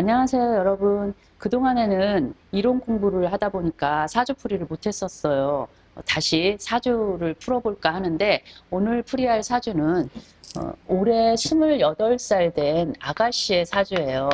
안녕하세요, 여러분. 그동안에는 이론 공부를 하다 보니까 사주풀이를 못했었어요. 어, 다시 사주를 풀어볼까 하는데 오늘 풀이할 사주는 어, 올해 28살 된 아가씨의 사주예요.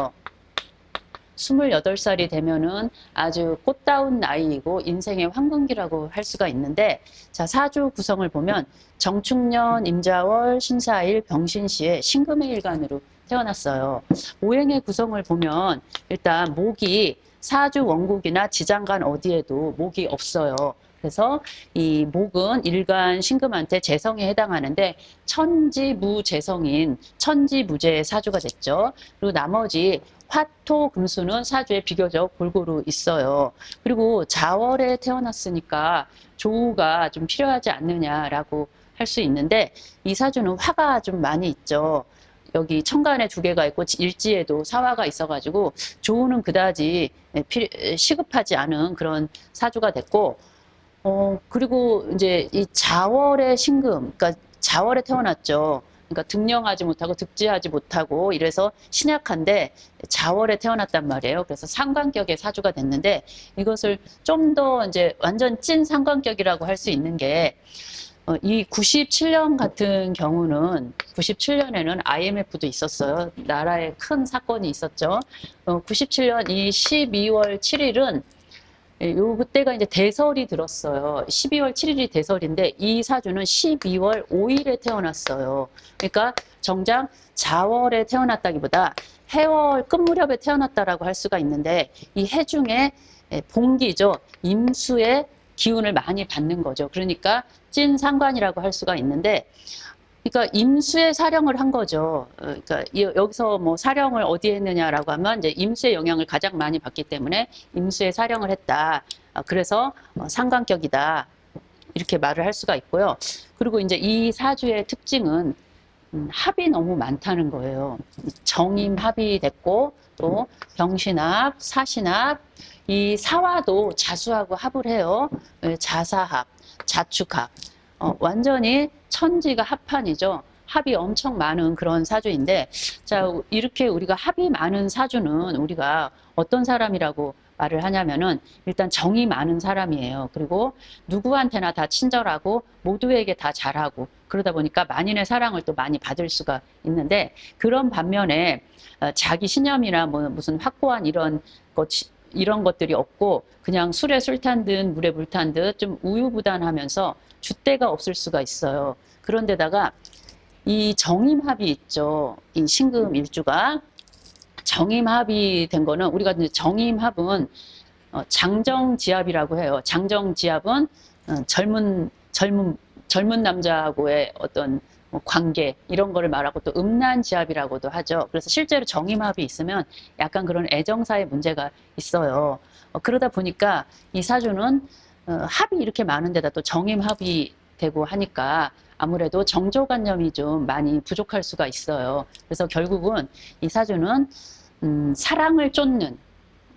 28살이 되면은 아주 꽃다운 나이이고 인생의 황금기라고 할 수가 있는데 자 사주 구성을 보면 정축년, 임자월, 신사일, 병신시의 신금의 일간으로 태어났어요. 오행의 구성을 보면 일단 목이 사주 원국이나 지장간 어디에도 목이 없어요. 그래서 이 목은 일간 신금한테 재성에 해당하는데 천지무재성인 천지무재의 사주가 됐죠. 그리고 나머지 화토 금수는 사주에 비교적 골고루 있어요. 그리고 자월에 태어났으니까 조우가 좀 필요하지 않느냐라고 할 수 있는데 이 사주는 화가 좀 많이 있죠. 여기 천간에 두 개가 있고 일지에도 사화가 있어가지고 조우는 그다지 필- 시급하지 않은 그런 사주가 됐고 어 그리고 이제 이 자월의 신금, 그러니까 자월에 태어났죠. 그러니까 등령하지 못하고 득지하지 못하고 이래서 신약한데 자월에 태어났단 말이에요. 그래서 상관격의 사주가 됐는데 이것을 좀 더 이제 완전 찐 상관격이라고 할 수 있는 게 어, 이 97년 같은 경우는 97년에는 IMF도 있었어요. 나라에 큰 사건이 있었죠. 어, 97년 이 12월 7일은 예, 요 그때가 이제 대설이 들었어요. 12월 7일이 대설인데 이 사주는 12월 5일에 태어났어요. 그러니까 정작 자월에 태어났다기보다 해월 끝무렵에 태어났다라고 할 수가 있는데 이 해 중에 예, 봉기죠. 임수의 기운을 많이 받는 거죠. 그러니까 찐 상관이라고 할 수가 있는데 그러니까 임수의 사령을 한 거죠. 어, 그러니까 이- 여기서 뭐 사령을 어디에 했느냐라고 하면 이제 임수의 영향을 가장 많이 받기 때문에 임수의 사령을 했다. 어, 그래서 어, 상관격이다. 이렇게 말을 할 수가 있고요. 그리고 이제 이 사주의 특징은 음, 합이 너무 많다는 거예요. 정임 합이 됐고 또 병신합, 사신합, 이 사화도 자수하고 합을 해요. 예, 자사합, 자축합. 어, 완전히 천지가 합판이죠. 합이 엄청 많은 그런 사주인데, 자, 이렇게 우리가 합이 많은 사주는 우리가 어떤 사람이라고 말을 하냐면은 일단 정이 많은 사람이에요. 그리고 누구한테나 다 친절하고 모두에게 다 잘하고 그러다 보니까 만인의 사랑을 또 많이 받을 수가 있는데 그런 반면에 어, 자기 신념이나 뭐 무슨 확고한 이런 것 이런 것들이 없고 그냥 술에 술 탄 듯 물에 물 탄 듯 좀 우유부단하면서 줏대가 없을 수가 있어요. 그런데다가 이 정임합이 있죠. 이 신금 일주가 정임합이 된 거는 우리가 이제 정임합은 어, 장정지합이라고 해요. 장정지합은 어, 젊은 젊은 젊은 남자하고의 어떤 뭐 관계 이런 거를 말하고 또 음란지합이라고도 하죠. 그래서 실제로 정임합이 있으면 약간 그런 애정사의 문제가 있어요. 어, 그러다 보니까 이 사주는 어, 합이 이렇게 많은 데다 또 정임합이 되고 하니까 아무래도 정조관념이 좀 많이 부족할 수가 있어요. 그래서 결국은 이 사주는 음, 사랑을 쫓는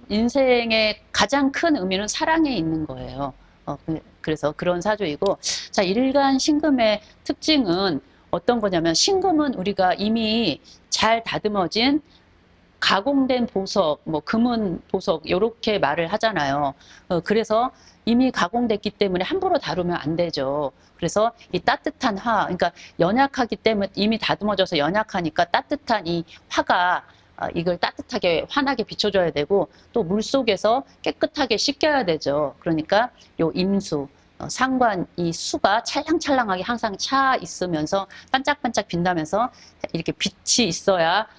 인생의 가장 큰 의미는 사랑에 있는 거예요. 어, 그- 그래서 그런 사주이고 자 일간 신금의 특징은 어떤 거냐면 신금은 우리가 이미 잘 다듬어진 가공된 보석, 뭐 금은 보석 이렇게 말을 하잖아요. 어, 그래서 이미 가공됐기 때문에 함부로 다루면 안 되죠. 그래서 이 따뜻한 화, 그러니까 연약하기 때문에 이미 다듬어져서 연약하니까 따뜻한 이 화가 어, 이걸 따뜻하게 환하게 비춰줘야 되고 또 물 속에서 깨끗하게 씻겨야 되죠. 그러니까 요 임수, 어, 상관 이 수가 찰랑찰랑하게 항상 차 있으면서 반짝반짝 빛나면서 이렇게 빛이 있어야 어,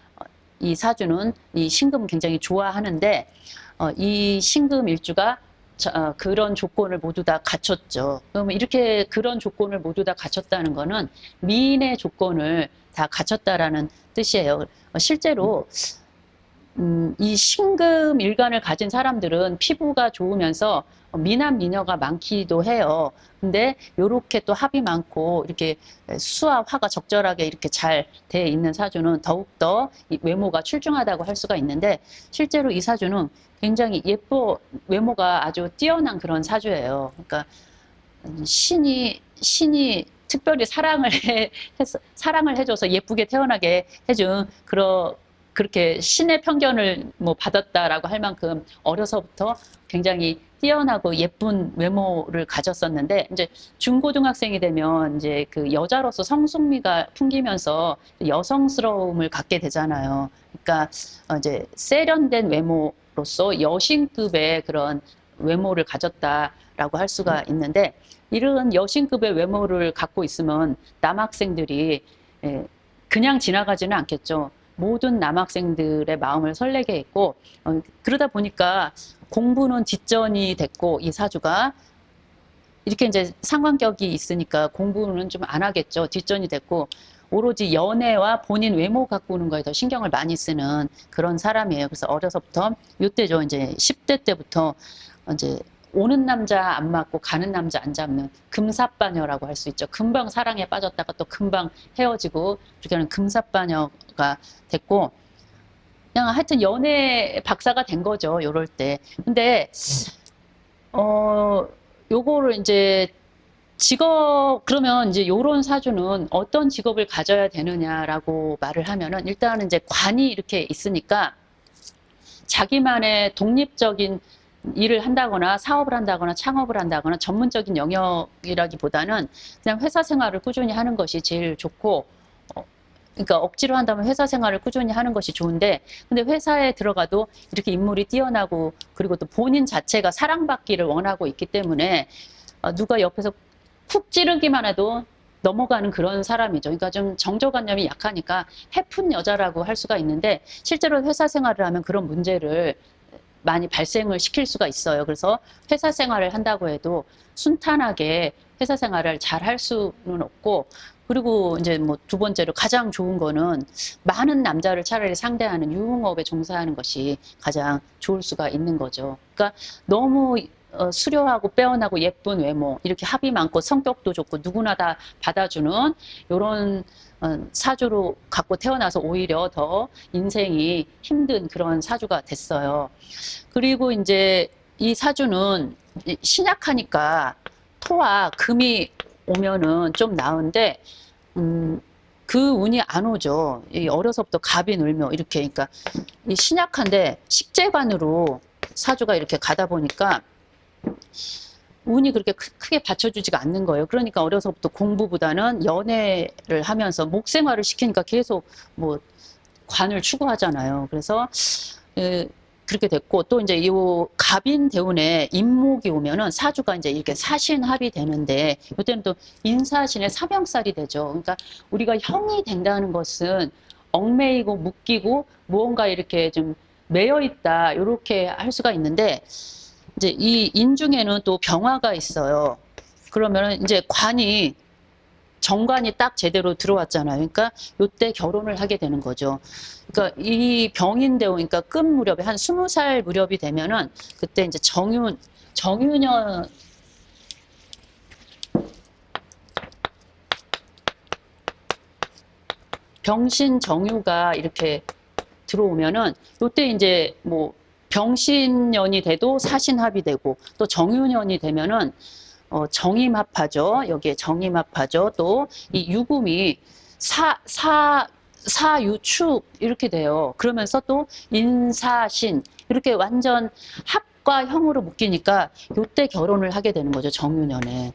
이 사주는 이 신금 굉장히 좋아하는데 어, 이 신금 일주가 자, 어, 그런 조건을 모두 다 갖췄죠. 그러면 이렇게 그런 조건을 모두 다 갖췄다는 거는 미인의 조건을 다 갖췄다라는 뜻이에요. 어, 실제로 음, 이 신금 일간을 가진 사람들은 피부가 좋으면서 미남 미녀가 많기도 해요. 근데 요렇게 또 합이 많고 이렇게 수와 화가 적절하게 이렇게 잘 돼 있는 사주는 더욱더 이 외모가 출중하다고 할 수가 있는데 실제로 이 사주는 굉장히 예뻐 외모가 아주 뛰어난 그런 사주예요. 그러니까 신이 신이 특별히 사랑을 해, 사랑을 해줘서 예쁘게 태어나게 해준 그런 그렇게 신의 편견을 뭐 받았다라고 할 만큼 어려서부터 굉장히 뛰어나고 예쁜 외모를 가졌었는데 이제 중고등학생이 되면 이제 그 여자로서 성숙미가 풍기면서 여성스러움을 갖게 되잖아요. 그러니까 어 이제 세련된 외모로서 여신급의 그런 외모를 가졌다라고 할 수가 있는데 이런 여신급의 외모를 갖고 있으면 남학생들이 예, 그냥 지나가지는 않겠죠. 모든 남학생들의 마음을 설레게 했고 어, 그러다 보니까 공부는 뒷전이 됐고 이 사주가 이렇게 이제 상관격이 있으니까 공부는 좀 안 하겠죠. 뒷전이 됐고 오로지 연애와 본인 외모 가꾸는 거에 더 신경을 많이 쓰는 그런 사람이에요. 그래서 어려서부터 이때죠. 이제 10대 때부터 이제 오는 남자 안 맞고 가는 남자 안 잡는 금사빠녀라고 할 수 있죠. 금방 사랑에 빠졌다가 또 금방 헤어지고 이렇게 하는 금사빠녀가 됐고 그냥 하여튼 연애 박사가 된 거죠. 요럴 때. 근데 어 요거를 이제 직업 그러면 이제 요런 사주는 어떤 직업을 가져야 되느냐라고 말을 하면은 일단은 이제 관이 이렇게 있으니까 자기만의 독립적인 일을 한다거나 사업을 한다거나 창업을 한다거나 전문적인 영역이라기보다는 그냥 회사 생활을 꾸준히 하는 것이 제일 좋고 어, 그러니까 억지로 한다면 회사 생활을 꾸준히 하는 것이 좋은데 근데 회사에 들어가도 이렇게 인물이 뛰어나고 그리고 또 본인 자체가 사랑받기를 원하고 있기 때문에 어, 누가 옆에서 쿡 찌르기만 해도 넘어가는 그런 사람이죠. 그러니까 좀 정조관념이 약하니까 해픈 여자라고 할 수가 있는데 실제로 회사 생활을 하면 그런 문제를 많이 발생을 시킬 수가 있어요. 그래서 회사 생활을 한다고 해도 순탄하게 회사 생활을 잘 할 수는 없고 그리고 이제 뭐 두 번째로 가장 좋은 거는 많은 남자를 차라리 상대하는 유흥업에 종사하는 것이 가장 좋을 수가 있는 거죠. 그러니까 너무 어, 수려하고 빼어나고 예쁜 외모 이렇게 합이 많고 성격도 좋고 누구나 다 받아주는 요런 어, 사주로 갖고 태어나서 오히려 더 인생이 힘든 그런 사주가 됐어요. 그리고 이제 이 사주는 이 신약하니까 토와 금이 오면은 좀 나은데 음, 그 운이 안 오죠. 이 어려서부터 갑이 늘며 이렇게 그러니까 이 신약한데 식재관으로 사주가 이렇게 가다 보니까 운이 그렇게 크- 크게 받쳐주지가 않는 거예요. 그러니까 어려서부터 공부보다는 연애를 하면서 목 생활을 시키니까 계속 뭐 관을 추구하잖아요. 그래서 에, 그렇게 됐고 또 이제 이 갑인 대운에 임목이 오면은 사주가 이제 이렇게 사신합이 되는데 이때는 또 인사신의 사병살이 되죠. 그러니까 우리가 형이 된다는 것은 얽매이고 묶이고 무언가 이렇게 좀 매여 있다 이렇게 할 수가 있는데 이제 이 인중에는 또 병화가 있어요. 그러면은 이제 관이 정관이 딱 제대로 들어왔잖아요. 그러니까 요때 결혼을 하게 되는 거죠. 그러니까 이 병인대오, 그러니까 끝 무렵에 한 스무 살 무렵이 되면은 그때 이제 정윤 정유년 병신 정유가 이렇게 들어오면은 요때 이제 뭐 병신년이 돼도 사신합이 되고 또 정유년이 되면은 어, 정임합하죠. 여기에 정임합하죠. 또 이 유금이 사, 사, 사유축 이렇게 돼요. 그러면서 또 인사신 이렇게 완전 합과 형으로 묶이니까 요때 결혼을 하게 되는 거죠. 정유년에.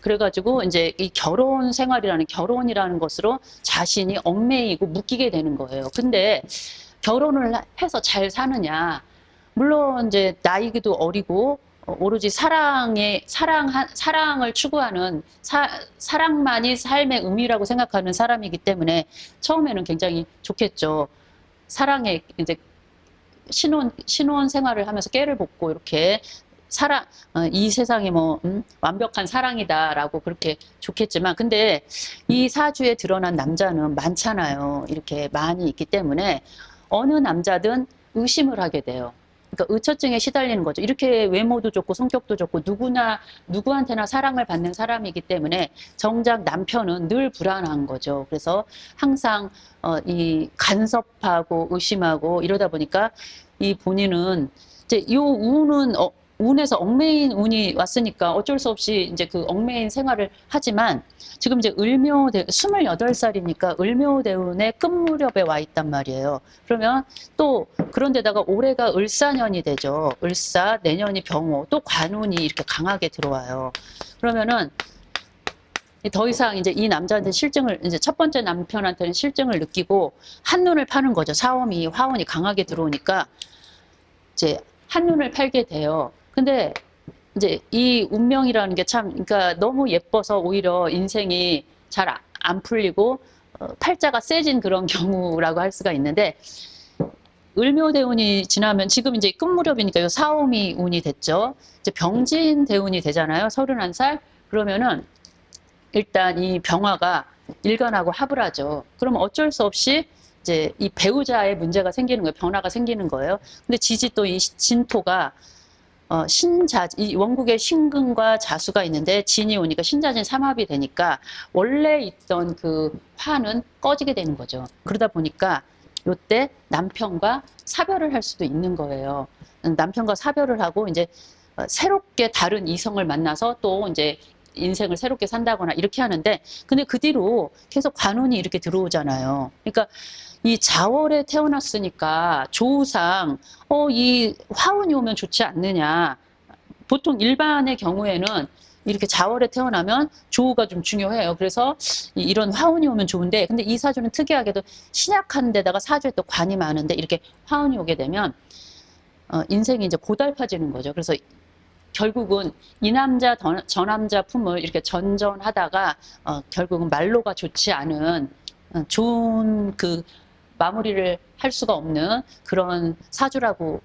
그래가지고 이제 이 결혼 생활이라는 결혼이라는 것으로 자신이 얽매이고 묶이게 되는 거예요. 근데 결혼을 해서 잘 사느냐? 물론 이제 나이기도 어리고 어, 오로지 사랑에 사랑 사랑을 추구하는 사, 사랑만이 삶의 의미라고 생각하는 사람이기 때문에 처음에는 굉장히 좋겠죠. 사랑에 이제 신혼 신혼 생활을 하면서 깨를 볶고 이렇게 사랑 어, 이 세상이 뭐 음, 완벽한 사랑이다라고 그렇게 좋겠지만 근데 이 사주에 드러난 남자는 많잖아요. 이렇게 많이 있기 때문에 어느 남자든 의심을 하게 돼요. 그러니까 의처증에 시달리는 거죠. 이렇게 외모도 좋고 성격도 좋고 누구나 누구한테나 사랑을 받는 사람이기 때문에 정작 남편은 늘 불안한 거죠. 그래서 항상 어, 이 간섭하고 의심하고 이러다 보니까 이 본인은 이제 이 운은 어, 운에서 얽매인 운이 왔으니까 어쩔 수 없이 이제 그 얽매인 생활을 하지만 지금 이제 을묘대 28살이니까 을묘대운의 끝 무렵에 와 있단 말이에요. 그러면 또 그런데다가 올해가 을사년이 되죠. 을사, 내년이 병호, 또 관운이 이렇게 강하게 들어와요. 그러면은 더 이상 이제 이 남자한테 실증을 이제 첫 번째 남편한테는 실증을 느끼고 한눈을 파는 거죠. 사오미, 화운이 강하게 들어오니까 이제 한눈을 팔게 돼요. 근데 이제 이 운명이라는 게 참, 그러니까 너무 예뻐서 오히려 인생이 잘 안 풀리고 어, 팔자가 세진 그런 경우라고 할 수가 있는데 을묘대운이 지나면 지금 이제 끝무렵이니까 요 사오미 운이 됐죠. 이제 병진 대운이 되잖아요. 31살. 그러면은 일단 이 병화가 일간하고 합을 하죠. 그러면 어쩔 수 없이 이제 이 배우자의 문제가 생기는 거예요. 변화가 생기는 거예요. 근데 지지 또 이 진토가 어, 신자, 이 원국에 신금과 자수가 있는데 진이 오니까 신자진 삼합이 되니까 원래 있던 그 화는 꺼지게 되는 거죠. 그러다 보니까 요때 남편과 사별을 할 수도 있는 거예요. 남편과 사별을 하고 이제 어, 새롭게 다른 이성을 만나서 또 이제 인생을 새롭게 산다거나 이렇게 하는데 근데 그 뒤로 계속 관운이 이렇게 들어오잖아요. 그러니까 이 자월에 태어났으니까 조우상 어 이 화운이 오면 좋지 않느냐. 보통 일반의 경우에는 이렇게 자월에 태어나면 조우가 좀 중요해요. 그래서 이- 이런 화운이 오면 좋은데 근데 이 사주는 특이하게도 신약한 데다가 사주에 또 관이 많은데 이렇게 화운이 오게 되면 어, 인생이 이제 고달파지는 거죠. 그래서 결국은 이 남자 더- 저 남자 품을 이렇게 전전하다가 어, 결국은 말로가 좋지 않은 어, 좋은 그 마무리를 할 수가 없는 그런 사주라고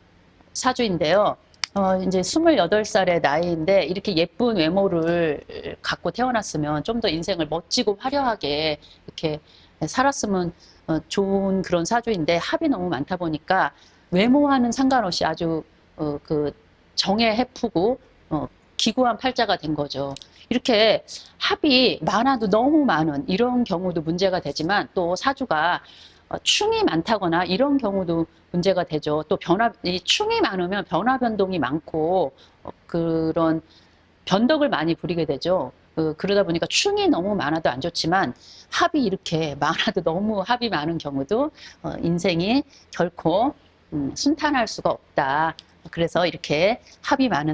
사주인데요. 어, 이제 28살의 나이인데 이렇게 예쁜 외모를 갖고 태어났으면 좀 더 인생을 멋지고 화려하게 이렇게 살았으면 어, 좋은 그런 사주인데 합이 너무 많다 보니까 외모와는 상관없이 아주 어, 그 정에 해프고 어, 기구한 팔자가 된 거죠. 이렇게 합이 많아도 너무 많은 이런 경우도 문제가 되지만 또 사주가 어, 충이 많다거나 이런 경우도 문제가 되죠. 또 변화, 이 충이 많으면 변화 변동이 많고 어, 그런 변덕을 많이 부리게 되죠. 어, 그러다 보니까 충이 너무 많아도 안 좋지만 합이 이렇게 많아도 너무 합이 많은 경우도 어, 인생이 결코 음, 순탄할 수가 없다. 그래서 이렇게 합이 많은